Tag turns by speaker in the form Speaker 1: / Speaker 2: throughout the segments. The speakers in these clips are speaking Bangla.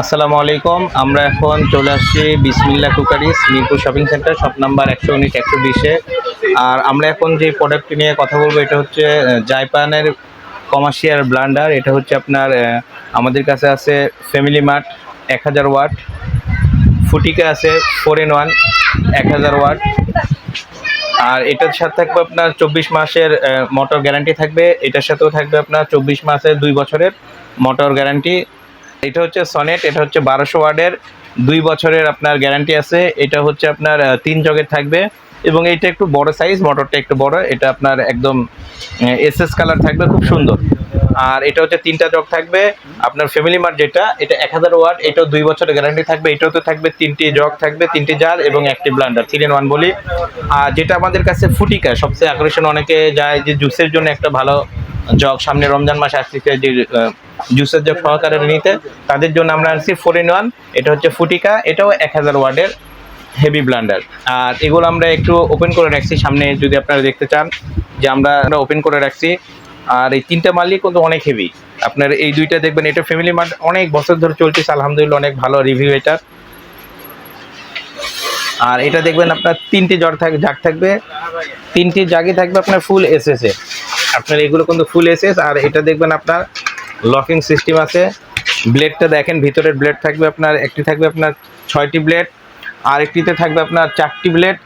Speaker 1: আসসালামু আলাইকুম। আমরা এখন চলে আসছি Bismillah cookeries Mirpur shopping centre, shop number একশো উনিশ, একশো বিশে। আর আমরা এখন যে প্রোডাক্টটি নিয়ে কথা বলব, এটা হচ্ছে জাইপানের কমার্শিয়াল ব্লান্ডার এটা হচ্ছে আপনার আমাদের কাছে আছে ফ্যামিলি মার্ট এক হাজার ওয়াট। ফুটিকা আছে ফোর ইন ওয়ান এক হাজার ওয়াট। আর এটার সাথে থাকবে আপনার চব্বিশ মাসের মোটর গ্যারান্টি থাকবে। এটার সাথেও থাকবে আপনার চব্বিশ মাসের দুই বছরের মোটর গ্যারান্টি এটা হচ্ছে সনেট, এটা হচ্ছে বারোশো ওয়ার্ডের। দুই বছরের আপনার গ্যারান্টি আছে। এটা হচ্ছে আপনার তিন জগের থাকবে। এবং এটা একটু বড় সাইজ মোটরটা একটু বড়। এটা আপনার একদম এস এস কালার থাকবে, খুব সুন্দর। আর এটা হচ্ছে তিনটা জগ থাকবে। আপনার ফ্যামিলি মার্ট যেটা, এটা এক হাজার ওয়াট এটাও দুই বছরের গ্যারান্টি থাকবে। এটাও তো থাকবে তিনটি জগ থাকবে, তিনটি জার এবং একটি ব্লান্ডার থ্রি ওয়ান বলি। আর যেটা আমাদের কাছে ফুটিকা, সবচেয়ে আকর্ষণ, অনেকে যায় যে জুসের জন্য একটা ভালো জগ সামনে রমজান মাস আসছে যে জুসের জগ সহকারে নিতে, তাদের জন্য আমরা আনছি ফোর ইন ওয়ান এটা হচ্ছে ফুটিকা, এটাও এক হাজার ওয়ার্ডের হেভি ব্লান্ডার আর এগুলো আমরা একটু ওপেন করে রাখছি সামনে, যদি আপনারা দেখতে চান যে আমরা ওপেন করে রাখছি। আর এই তিনটা মালই কিন্তু অনেক হেভি আপনার এই দুইটা দেখবেন, এটা ফ্যামিলি মার্ট অনেক বছর ধরে চলতেছে, আলহামদুলিল্লাহ অনেক ভালো রিভিউ এটা। আর এটা দেখবেন আপনার তিনটি জ্বর থাক, জাগ থাকবে, তিনটি জাগই থাকবে আপনার ফুল এসএস এ আপনার এগুলো কিন্তু ফুল এসএস আর এটা দেখবেন আপনার লকিং সিস্টেম আছে। ব্লেডটা দেখেন, ভিতরের ব্লেড থাকবে আপনার, একটি থাকবে আপনার ছয়টি ব্লেড আর একটিতে থাকবে আপনার চারটি ব্লেড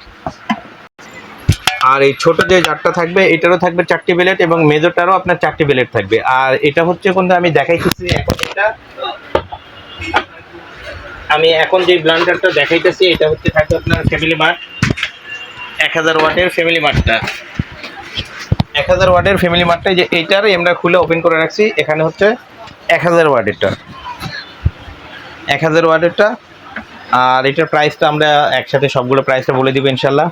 Speaker 1: আর এই ছোট যে জারটা থাকবে, এটারও থাকবে চারটি ব্লেড এবং মেজরটারও আপনার চারটি ব্লেড থাকবে। আর এটা হচ্ছে কিন্তু আমি দেখাইতেছি এখন এটা। আমি এখন যে ব্লান্ডারটা দেখাইতেছি, এটা হচ্ছে থাকবে আপনার ফ্যামিলি মার্ট এক হাজার ওয়াটের ফ্যামিলি মার্টটা এক হাজার ওয়াটের ফ্যামিলি মার্টটা যে এইটার আমরা খুলে ওপেন করে রাখছি, এখানে হচ্ছে এক হাজার ওয়াটেরটা। এক হাজার ওয়াটেরটা, আর এটার প্রাইসটা আমরা একসাথে সবগুলো প্রাইসটা বলে দিব ইনশাল্লাহ।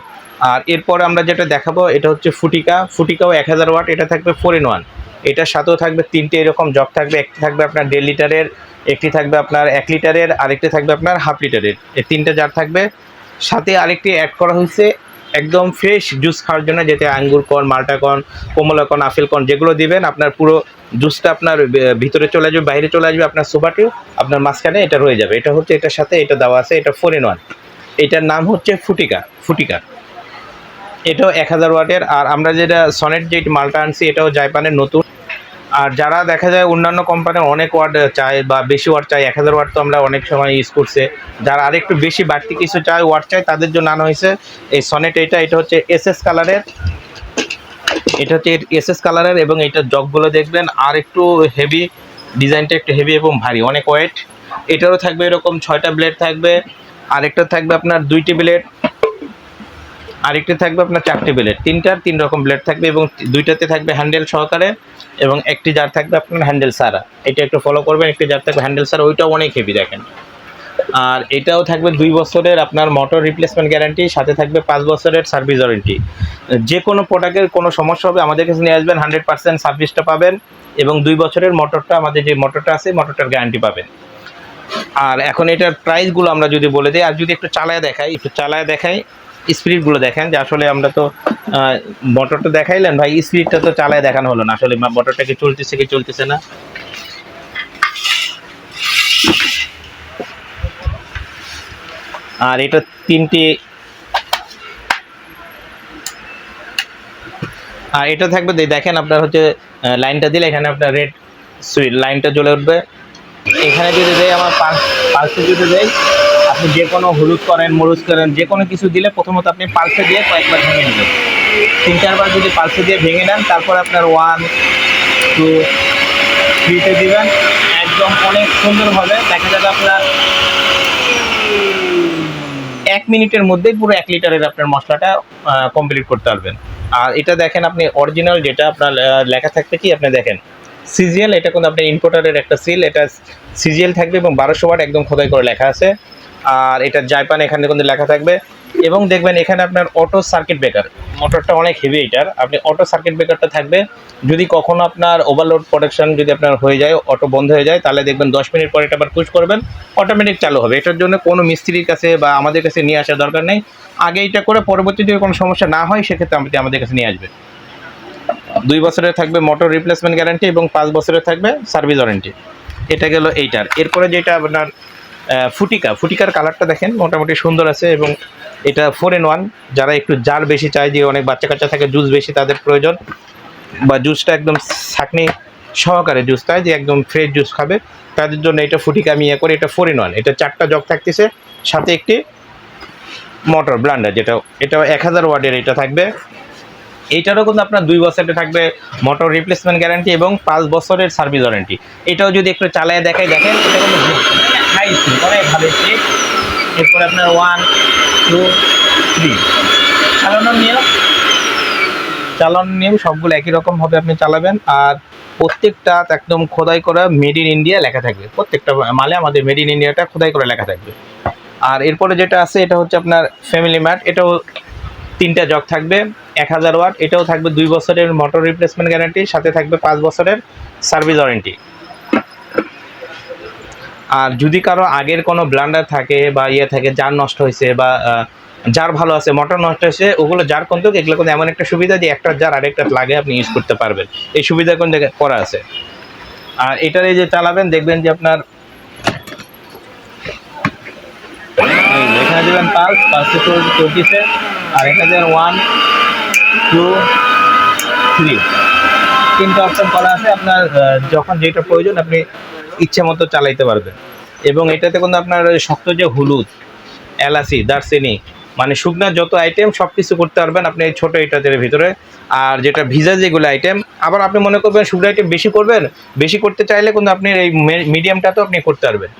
Speaker 1: আর এরপর আমরা যেটা দেখাবো, এটা হচ্ছে ফুটিকা। ফুটিকাও এক হাজার ওয়াট, এটা থাকবে ফোর ইন ওয়ান এটার সাথেও থাকবে তিনটে এরকম জগ থাকবে, একটি থাকবে আপনার দেড় লিটারের, একটি থাকবে আপনার এক লিটারের, আরেকটি থাকবে আপনার হাফ লিটারের। এই তিনটে জার থাকবে। সাথে আরেকটি অ্যাড করা হয়েছে একদম ফ্রেশ জুস খাওয়ার জন্য, যেতে আঙ্গুর কন মাল্টা কন কমলা কন আপেল কন যেগুলো দিবেন, আপনার পুরো জুসটা আপনার ভিতরে চলে আসবে, বাইরে চলে আসবে আপনার সোফাটিও আপনার মাঝখানে এটা রয়ে যাবে। এটা হচ্ছে এটার সাথে এটা দেওয়া আছে, এটা ফোর ইন ওয়ান এটার নাম হচ্ছে ফুটিকা ফুটিকা। এটাও এক হাজার ওয়াটের, আর আমরা যেটা সনেট যে মালটা আনছি, এটাও জাপানের নতুন। আর যারা দেখা যায় অন্যান্য কোম্পানির অনেক ওয়াট চায় বা বেশি ওয়াট চায়, এক হাজার ওয়াট তো আমরা অনেক সময় ইউজ করছে। যারা আরেকটু বেশি বাড়তি কিছু চায় ওয়াট চায়, তাদের জন্য আনা হয়েছে এই সনেট এটা এটা হচ্ছে এস এস কালারের এটা হচ্ছে এস এস কালারের এবং এটা জগগুলো দেখবেন আর একটু হেভি ডিজাইনটা একটু হেভি এবং ভারী, অনেক ওয়েট এটারও থাকবে এরকম ছয়টা ব্লেড থাকবে, আরেকটা থাকবে আপনার দুইটি ব্লেড আরেকটি থাকবে আপনার চারটি ব্লেড। তিনটার তিন রকম ব্লেড থাকবে এবং দুইটাতে থাকবে হ্যান্ডেল সহকারে এবং একটি জার থাকবে আপনার হ্যান্ডেল সারা। এটা একটু ফলো করবেন, একটি জার থাকবে হ্যান্ডেল সারা, ওইটাও অনেক হেভি দেখেন। আর এটাও থাকবে দুই বছরের আপনার মোটর রিপ্লেসমেন্ট গ্যারান্টি সাথে থাকবে পাঁচ বছরের সার্ভিস ওয়ারেন্টি যে কোনো প্রোডাক্টের কোনো সমস্যা হবে, আমাদের কাছে নিয়ে আসবেন হান্ড্রেড পার্সেন্ট সার্ভিসটা পাবেন এবং দুই বছরের মোটরটা আমাদের যে মোটরটা আছে মোটরটার গ্যারান্টি পাবেন। আর এখন এটার প্রাইসগুলো আমরা যদি বলে দিই, আর যদি একটু চালায় দেখাই, একটু চালায় দেখাই স্পিরিটগুলো দেখেন যে আসলে আমরা তো মোটরটা দেখাইলেন ভাই স্পিরিটটা তো চালায় দেখানো হলো না। আসলে মোটরটা কি চলতেছে কি চলতেছে না? আর এটা তিনটি আর এটা থাকবে দেখেন আপনার হচ্ছে লাইনটা দিলে এখানে আপনার রেড সুইট লাইনটা জ্বলে উঠবে। এখানে যদি দেয় আমার পালসে যদি দেয় আপনি যে কোনো হলুদ করেন, মরুচ করেন, যে কোনো কিছু দিলে প্রথমত আপনি পালসে দিয়ে কয়েকবার ভেঙে নেবেন। তিন, চারবার যদি পালসে দিয়ে ভেঙে নেন, তারপর আপনার ওয়ান টু থ্রিতে দিবেন। একদম অনেক সুন্দরভাবে দেখা যাবে আপনার এক মিনিটের মধ্যেই পুরো এক লিটারের আপনার মশলাটা কমপ্লিট করতে পারবেন। আর এটা দেখেন আপনি অরিজিনাল যেটা আপনার লেখা থাকবে কি? আপনি দেখেন। সিজিএল, এটা কিন্তু আপনার ইম্পোর্টারের একটা সিল এটা সিজিএল থাকবে এবং বারোশো ওয়াট একদম খোদাই করে লেখা আছে। আর এটা জাইপান এখানে কিন্তু লেখা থাকবে। এবং দেখবেন এখানে আপনার অটো সার্কিট ব্রেকার মোটরটা অনেক হেভি এটার। আপনি অটো সার্কিট ব্রেকারটা থাকবে। যদি কখনো আপনার ওভারলোড প্রোটেকশন যদি আপনার হয়ে যায় অটো বন্ধ হয়ে যায়, তাহলে দেখবেন দশ মিনিট পরে এটা আবার পুশ করবেন। অটোমেটিক চালু হবে। এটার জন্য কোনো মিস্ত্রির কাছে বা আমাদের কাছে নিয়ে আসার দরকার নেই। আগে এটা করে পরবর্তীতে কোনো সমস্যা না হয়, সেক্ষেত্রে আপনি আমাদের কাছে নিয়ে আসবেন। দুই বছরের থাকবে মোটর রিপ্লেসমেন্ট গ্যারান্টি এবং পাঁচ বছরের থাকবে সার্ভিস ওয়ারেন্টি এটা গেল এইটার। এরপরে যেটা আপনার ফুটিকা। ফুটিকার কালারটা দেখেন, মোটামুটি সুন্দর আছে এবং এটা ফোর ইন ওয়ান যারা একটু জার বেশি চায়, যে অনেক বাচ্চা কাচ্চা থাকে জুস বেশি তাদের প্রয়োজন। বা জুসটা একদম ছাকনি সহকারে জুসটা যে একদম ফ্রেশ জুস খাবে। তাদের জন্য এটা ফুটিকা আমি ইয়ে করে, এটা ফোর ইন ওয়ান এটা চারটা জগ থাকতেছে, সাথে একটি মোটর ব্লান্ডার যেটা, এটা এক হাজার ওয়ার্ডের এটা থাকবে। এইটারও কিন্তু আপনার দুই বছরের থাকবে মোটর রিপ্লেসমেন্ট গ্যারান্টি এবং পাঁচ বছরের সার্ভিস ওয়ারেন্টি এটাও যদি একটু চালায় দেখাই দেখেন, এটা কিন্তু অনেক ভালো স্পিড। এরপরে আপনার ওয়ান টু থ্রি চালানোর নিয়ম? চালানোর নিয়ম সবগুলো একই রকম ভাবে আপনি চালাবেন। আর প্রত্যেকটা একদম খোদাই করা মেড ইন ইন্ডিয়া লেখা থাকবে। প্রত্যেকটা মালে আমাদের মেড ইন ইন্ডিয়াটা খোদাই করে লেখা থাকবে। আর এরপরে যেটা আছে, এটা হচ্ছে আপনার ফ্যামিলি ম্যাট এটাও তিনটা জগ থাকবে। এক হাজার ওয়াট, এটাও থাকবে দুই বছরের মোটর রিপ্লেসমেন্ট গ্যারান্টি সাথে থাকবে পাঁচ বছরের সার্ভিস ওয়ারেন্টি আর যদি কারও আগের কোনো ব্লান্ডার থাকে বা ইয়ে থাকে, যার নষ্ট হয়েছে বা যার ভালো আছে, মোটর নষ্ট হয়েছে, ওগুলো যার কিন্তু এগুলো কিন্তু এমন একটা সুবিধা যে একটা যার আরেকটা লাগে আপনি ইউজ করতে পারবেন। এই সুবিধা কোন জায়গায় করা আছে? আর এটার এই যে চালাবেন, দেখবেন যে আপনার এখানে দেবেন আর এখানে দেবেন ওয়ান টু থ্রি তিনটা অপশন করা আছে, আপনার যখন যেটা প্রয়োজন, আপনি ইচ্ছে মতো চালাইতে পারবেন এবং এটাতে কিন্তু আপনার শক্ত যে হলুদ, এলাচি, দারচিনি মানে শুকনা যত আইটেম সব কিছু করতে পারবেন আপনি এই ছোটো এটাদের ভিতরে। আর যেটা ভিজা যেগুলো আইটেম আবার আপনি মনে করবেন শুকনো আইটেম বেশি করবেন, বেশি করতে চাইলে কিন্তু আপনি এই মিডিয়ামটা তো আপনি করতে পারবেন।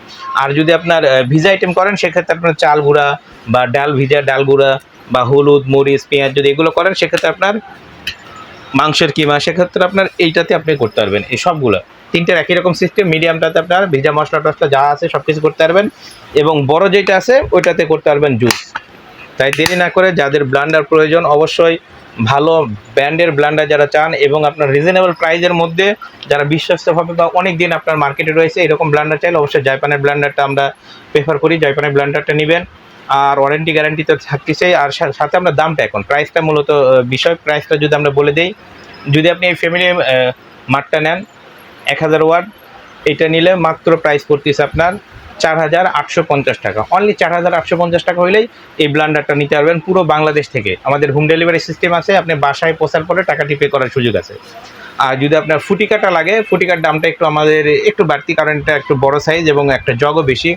Speaker 1: আর যদি আপনার ভিজা আইটেম করেন, সেক্ষেত্রে আপনার চাল গুঁড়া বা ডাল ভিজা ডাল গুঁড়া বা হলুদ, মরিচ, পেঁয়াজ যদি এগুলো করেন, সেক্ষেত্রে আপনার মাংসের কিমা, সেক্ষেত্রে আপনার এইটাতে আপনি করতে পারবেন। এই সবগুলো। তিনটের একই রকম সিস্টেম মিডিয়ামটাতে আপনার ভিজা মশলা টসলা যা আছে সব কিছু করতে পারবেন। এবং বড় যেটা আছে, ওইটাতে করতে পারবেন জুস তাই দেরি না করে যাদের ব্লান্ডার প্রয়োজন, অবশ্যই ভালো ব্র্যান্ডের ব্লান্ডার যারা চান এবং আপনার রিজনেবল প্রাইজের মধ্যে যারা বিশ্বাসভাবে বা অনেক দিন আপনার মার্কেটে রয়েছে, এরকম ব্লান্ডার চাইলে অবশ্যই জাইপানের ব্লান্ডারটা আমরা প্রেফার করি। জাইপানের ব্লান্ডারটা নেবেন। আর ওয়ারেন্টি গ্যারান্টি তো থাকতেছেই। আর সাথে আমরা দামটা এখন প্রাইসটা মূলত বিষয় প্রাইসটা যদি আমরা বলে দিই, যদি আপনি এই ফ্যামিলি মাঠটা নেন, এক হাজার ওয়াট, এটা নিলে মাত্র প্রাইস পড়তেছে আপনার চার হাজার আটশো পঞ্চাশ টাকা। অনলি চার হাজার আটশো পঞ্চাশ টাকা হলেই এই ব্লান্ডারটা নিতে পারবেন পুরো বাংলাদেশ থেকে। আমাদের হোম ডেলিভারি সিস্টেম আছে, আপনি বাসায় পৌঁছার পরে টাকাটি পে করার সুযোগ আছে। আর যদি আপনার ফুটিকাটা লাগে, ফুটিকার দামটা একটু আমাদের একটু বাড়তি, কারণ এটা একটু বড় সাইজ এবং একটা জগও বেশি।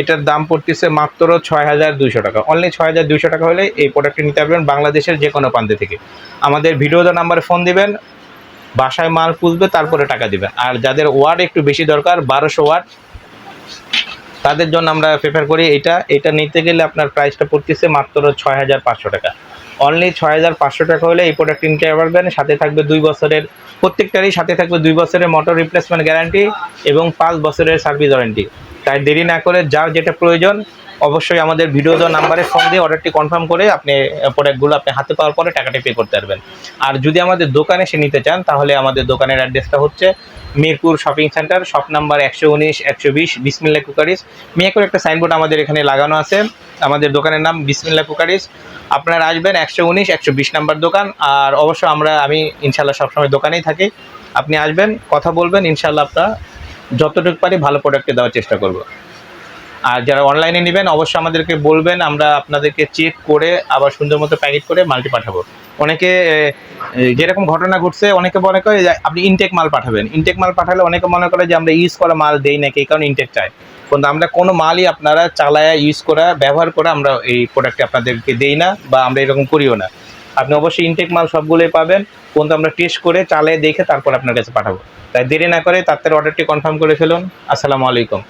Speaker 1: এটার দাম পড়তেছে মাত্র ছয় হাজার দুইশো টাকা। অনলি ছয় হাজার দুইশো টাকা হলে এই প্রোডাক্টটি নিতে পারবেন বাংলাদেশের যে কোনো প্রান্তে থেকে। আমাদের ভিডিও নাম্বারে ফোন দিবেন, বাসায় মাল পুষবে তারপরে টাকা দিবেন। আর যাদের ওয়াট একটু বেশি দরকার, বারোশো ওয়াট তাদের জন্য আমরা প্রেফার করি এটা। এটা নিতে গেলে আপনার প্রাইসটা পড়তেছে মাত্র ছয় হাজার পাঁচশো টাকা। অনলি ছয় হাজার পাঁচশো টাকা হলে এই প্রোডাক্ট নিতে পারবেন। সাথে থাকবে দুই বছরের, প্রত্যেকটারই সাথে থাকবে দুই বছরের মোটর রিপ্লেসমেন্ট গ্যারান্টি এবং পাঁচ বছরের সার্ভিস ওয়ারেন্টি তাই দেরি না করে যার যেটা প্রয়োজন, অবশ্যই আমাদের ভিডিও দেওয়া নাম্বারে ফোন দিয়ে অর্ডারটি কনফার্ম করে আপনি প্রোডাক্টগুলো আপনি হাতে পাওয়ার পরে টাকাটি পে করতে পারবেন। আর যদি আমাদের দোকানে এসে নিতে চান, তাহলে আমাদের দোকানের অ্যাড্রেসটা হচ্ছে Mirpur shopping centre, shop number একশো উনিশ, একশো বিশ, বিসমিল্লা কুকারিস মিয়াকুর একটা সাইনবোর্ড আমাদের এখানে লাগানো আছে। আমাদের দোকানের নাম বিসমিল্লা কুকারিস আপনারা আসবেন একশো উনিশ, একশো বিশ নাম্বার দোকান। আর অবশ্য আমরা, আমি ইনশাল্লাহ সবসময় দোকানেই থাকি। আপনি আসবেন, কথা বলবেন, ইনশাল্লাহ আপনার যতটুকু পারি ভালো প্রোডাক্টে দেওয়ার চেষ্টা করব। আর যারা অনলাইনে নেবেন, অবশ্যই আমাদেরকে বলবেন, আমরা আপনাদেরকে চেক করে, আবার সুন্দর মতো প্যাকেট করে মালটি পাঠাবো। অনেকে যেরকম ঘটনা ঘটছে, অনেকে মনে করে আপনি ইনটেক মাল পাঠাবেন। ইনটেক মাল পাঠালে অনেকে মনে করে যে আমরা ইউজ করা মাল দেই নাকি, এই কারণে ইনটেক চাই। কিন্তু আমরা কোনো মালই আপনারা চালায়া ইউজ করা, ব্যবহার করে আমরা এই প্রোডাক্টটি আপনাদেরকে দেই না বা আমরা এরকম করিও না। আপনি অবশ্যই ইনটেক মাল সবগুলোই পাবেন। কিন্তু আমরা টেস্ট করে চালে দেখে তারপর আপনার কাছে পাঠাবো। তাই দেরি না করে তাড়াতাড়ি অর্ডারটি কনফার্ম করে ফেলুন। আসসালামু আলাইকুম।